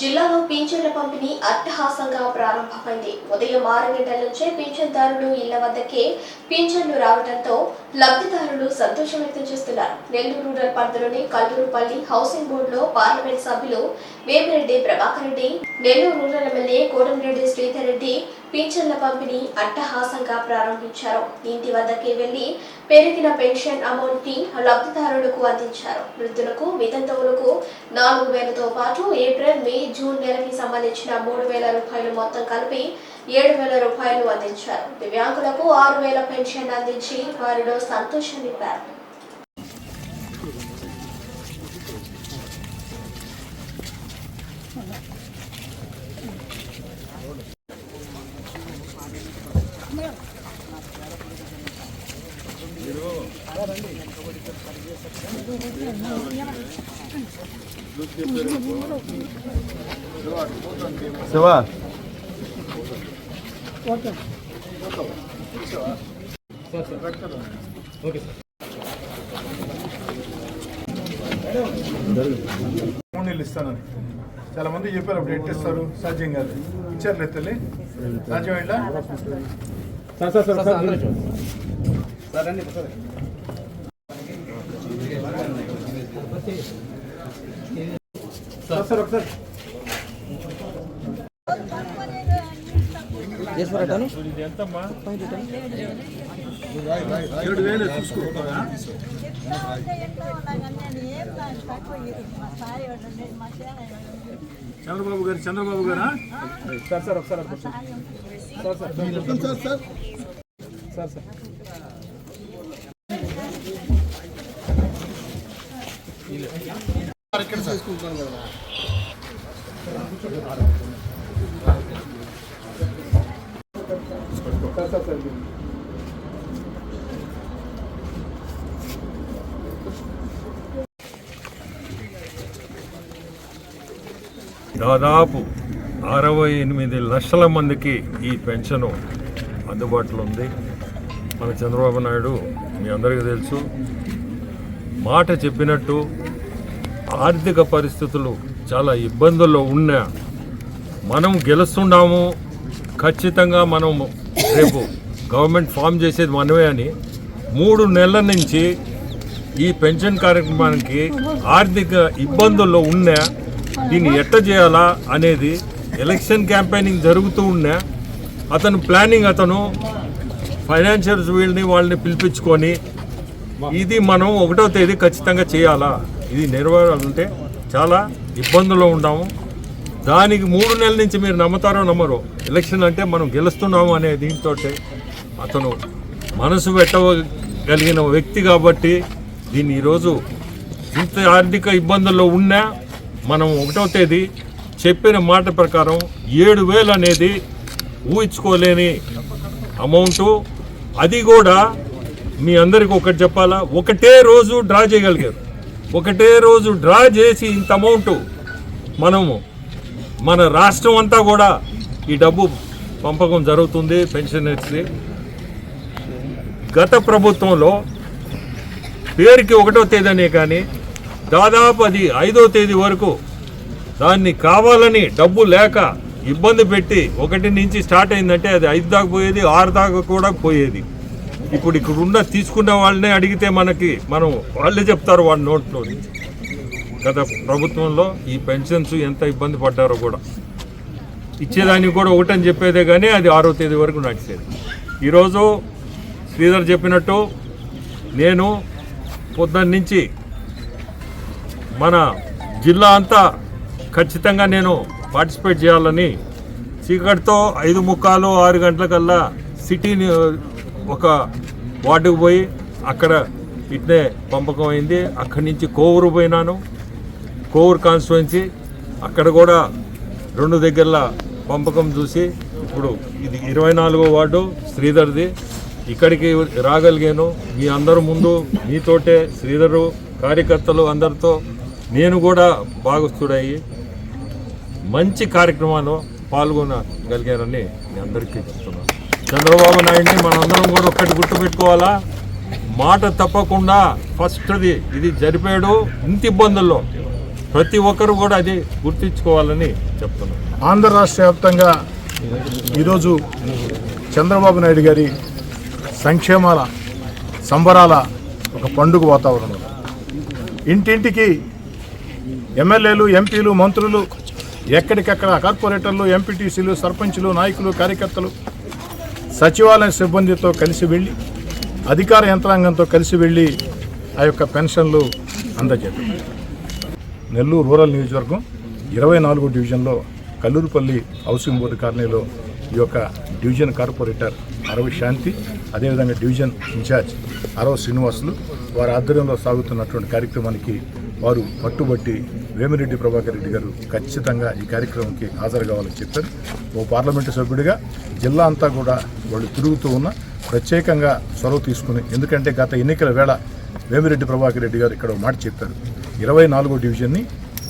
జిల్లాలో పింఛన్ల పంపిణీ అట్టహాసంగా ప్రారంభమైంది. ఉదయం ఆరు గంటల నుంచే పింఛన్దారులు ఇళ్ళ వద్దకే పింఛన్లు రావడంతో లబ్ధిదారులు సంతోషం వ్యక్తం చేస్తున్నారు. నెల్లూరు రూరల్ పరిధిలోని కల్లూరుపల్లి హౌసింగ్ బోర్డులో పార్లమెంట్ సభ్యులు వేమిరెడ్డి ప్రభాకర్ రెడ్డి నెల్లూరు రూరల్ ఎమ్మెల్యే కోటమిరెడ్డి శ్రీధర్ రెడ్డి పింఛన్ల పంపిణీ అట్టహాసంగా ప్రారంభించారు. ఇంటి వద్దకే వెళ్ళి పెరిగిన పెన్షన్ అమౌంట్ని లబ్ధిదారులకు అందించారు. వృద్ధులకు వితంతువులకు నాలుగు వేలతో పాటు ఏప్రిల్ మే జూన్ నెలకి సంబంధించిన మూడు వేల రూపాయలు మొత్తం కలిపి ఏడు వేల రూపాయలు అందించారు. దివ్యాంగులకు ఆరు వేల పెన్షన్ అందించి వారిలో సంతోషం నింపారు. శివా మూడు నెలలు ఇస్తానని చాలా మంది చెప్పారు అప్పుడు ఎట్టిస్తారు సాధ్యం కాదు ఇచ్చారు తల్లి సాధ్యం ఏడు వేలు చూసుకో చంద్రబాబు గారు చంద్రబాబు గారా? సార్ సార్ ఒకసారి sir sir. Sir sir sir sir sir sir sir దాదాపు అరవై ఎనిమిది లక్షల మందికి ఈ పెన్షన్ అందుబాటులో ఉంది. మన చంద్రబాబు నాయుడు మీ అందరికీ తెలుసు మాట చెప్పినట్టు ఆర్థిక పరిస్థితులు చాలా ఇబ్బందుల్లో ఉన్నా మనం గెలుస్తున్నాము. ఖచ్చితంగా మనం రేపు గవర్నమెంట్ ఫామ్ చేసేది మనమే అని మూడు నెలల నుంచి ఈ పెన్షన్ కార్యక్రమానికి ఆర్థిక ఇబ్బందుల్లో ఉన్నా దీన్ని ఎట్ట చేయాలా అనేది ఎలక్షన్ క్యాంపెయినింగ్ జరుగుతూ ఉన్నా అతను ప్లానింగ్ అతను ఫైనాన్షియల్స్ వీళ్ళని వాళ్ళని పిలిపించుకొని ఇది మనం ఒకటో తేదీ ఖచ్చితంగా చేయాలా? ఇది నెరవేరాలంటే చాలా ఇబ్బందుల్లో ఉన్నాము దానికి మూడు నెలల నుంచి మీరు నమ్ముతారో నమ్మరు ఎలక్షన్ అంటే మనం గెలుస్తున్నాము అనే దీంతో అతను మనసు పెట్టగలిగిన వ్యక్తి కాబట్టి దీన్ని ఈరోజు ఇంత ఆర్థిక ఇబ్బందుల్లో ఉన్నా మనం ఒకటో తేదీ చెప్పిన మాట ప్రకారం ఏడు వేలు అనేది ఊహించుకోలేని అమౌంటు. అది కూడా మీ అందరికి ఒకటి చెప్పాలా? ఒకటే రోజు డ్రా చేయగలిగారు. ఒకటే రోజు డ్రా చేసి ఇంత అమౌంట్ మనము మన రాష్ట్రం అంతా కూడా ఈ డబ్బు పంపకం జరుగుతుంది పెన్షనర్స్కి. గత ప్రభుత్వంలో పేరుకి ఒకటో తేదీ అనే కానీ దాదాపు అది ఐదో తేదీ వరకు దాన్ని కావాలని డబ్బు లేక ఇబ్బంది పెట్టి ఒకటి నుంచి స్టార్ట్ అయిందంటే అది ఐదు దాకా పోయేది ఆరు దాకా కూడా పోయేది. ఇప్పుడు ఇక్కడ ఉన్న తీసుకున్న వాళ్ళనే అడిగితే మనకి మనం వాళ్ళే చెప్తారు వాళ్ళ నోట్లో నుంచి. గత ప్రభుత్వంలో ఈ పెన్షన్స్ ఎంత ఇబ్బంది పడ్డారో కూడా ఇచ్చేదానికి కూడా ఒకటని చెప్పేదే కానీ అది ఆరో తేదీ వరకు నడిచేది ఈరోజు శ్రీధర్ చెప్పినట్టు నేను పొద్దున్న నుంచి మన జిల్లా అంతా ఖచ్చితంగా నేను పార్టిసిపేట్ చేయాలని చీకటితో ఐదు ముక్కాలు ఆరు గంటలకల్లా సిటీని ఒక వార్డుకు పోయి అక్కడ ఇట్నే పంపకం అయింది. అక్కడి నుంచి కోవూరు పోయినాను. కోవూరు కాన్స్టిట్యున్సీ అక్కడ కూడా రెండు దగ్గరల పంపకం చూసి ఇప్పుడు ఇది ఇరవై నాలుగో వార్డు శ్రీధర్ది. ఇక్కడికి రాగలిగాను. మీ అందరు ముందు మీతోటే శ్రీధరు కార్యకర్తలు అందరితో నేను కూడా భాగస్థుడయ్యి మంచి కార్యక్రమాల్లో పాల్గొనగలిగారని మీ అందరికీ చెప్తున్నాను. చంద్రబాబు నాయుడిని మనందరం కూడా ఒక్కటి గుర్తుపెట్టుకోవాలా? మాట తప్పకుండా ఫస్ట్ది ఇది జరిపాడు ఇంత ఇబ్బందుల్లో. ప్రతి ఒక్కరు కూడా అది గుర్తించుకోవాలని చెప్తున్నాను ఆంధ్ర రాష్ట్ర వ్యాప్తంగా ఈరోజు చంద్రబాబు నాయుడు గారి సంక్షేమాల సంబరాల ఒక పండుగ వాతావరణం. ఇంటింటికి ఎమ్మెల్యేలు ఎంపీలు మంత్రులు ఎక్కడికక్కడ కార్పొరేటర్లు ఎంపీటీసీలు సర్పంచులు నాయకులు కార్యకర్తలు సచివాలయ సిబ్బందితో కలిసి వెళ్ళి అధికార యంత్రాంగంతో కలిసి వెళ్ళి ఆ యొక్క పెన్షన్లు అందజేస్తారు నెల్లూరు రూరల్ నియోజకవర్గం ఇరవై నాలుగో డివిజన్లో కల్లూరుపల్లి హౌసింగ్ బోర్డు కాలనీలో ఈ యొక్క డివిజన్ కార్పొరేటర్ అరవి శాంతి అదేవిధంగా డివిజన్ ఇన్ఛార్జ్ అరవ శ్రీనివాసులు వారి ఆధ్వర్యంలో సాగుతున్నటువంటి కార్యక్రమానికి వారు పట్టుబట్టి వేమిరెడ్డి ప్రభాకర్ రెడ్డి గారు ఖచ్చితంగా ఈ కార్యక్రమంకి హాజరు కావాలని చెప్పారు. ఓ పార్లమెంటు సభ్యుడిగా జిల్లా అంతా కూడా వాళ్ళు తిరుగుతూ ఉన్న ప్రత్యేకంగా చొరవ తీసుకుని ఎందుకంటే గత ఎన్నికల వేళ వేమిరెడ్డి ప్రభాకర్ రెడ్డి గారు ఇక్కడ మాట చెప్పారు. ఇరవై నాలుగో డివిజన్ని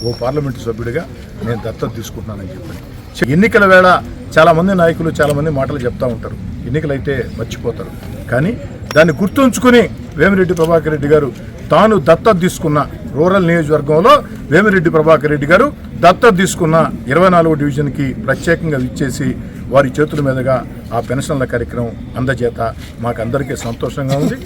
ఓ పార్లమెంటు సభ్యుడిగా నేను దత్తత తీసుకుంటున్నానని చెప్పాను. ఎన్నికల వేళ చాలామంది నాయకులు చాలామంది మాటలు చెప్తా ఉంటారు. ఎన్నికలైతే మర్చిపోతారు. కానీ దాన్ని గుర్తుంచుకుని వేమిరెడ్డి ప్రభాకర్ రెడ్డి గారు తాను దత్తత తీసుకున్న రూరల్ నియోజకవర్గంలో వేమిరెడ్డి ప్రభాకర్ రెడ్డి గారు దత్తత తీసుకున్న ఇరవై నాలుగో డివిజన్కి ప్రత్యేకంగా ఇచ్చేసి వారి చేతుల మీదుగా ఆ పెన్షన్ల కార్యక్రమం అందజేత. మాకందరికీ సంతోషంగా ఉంది.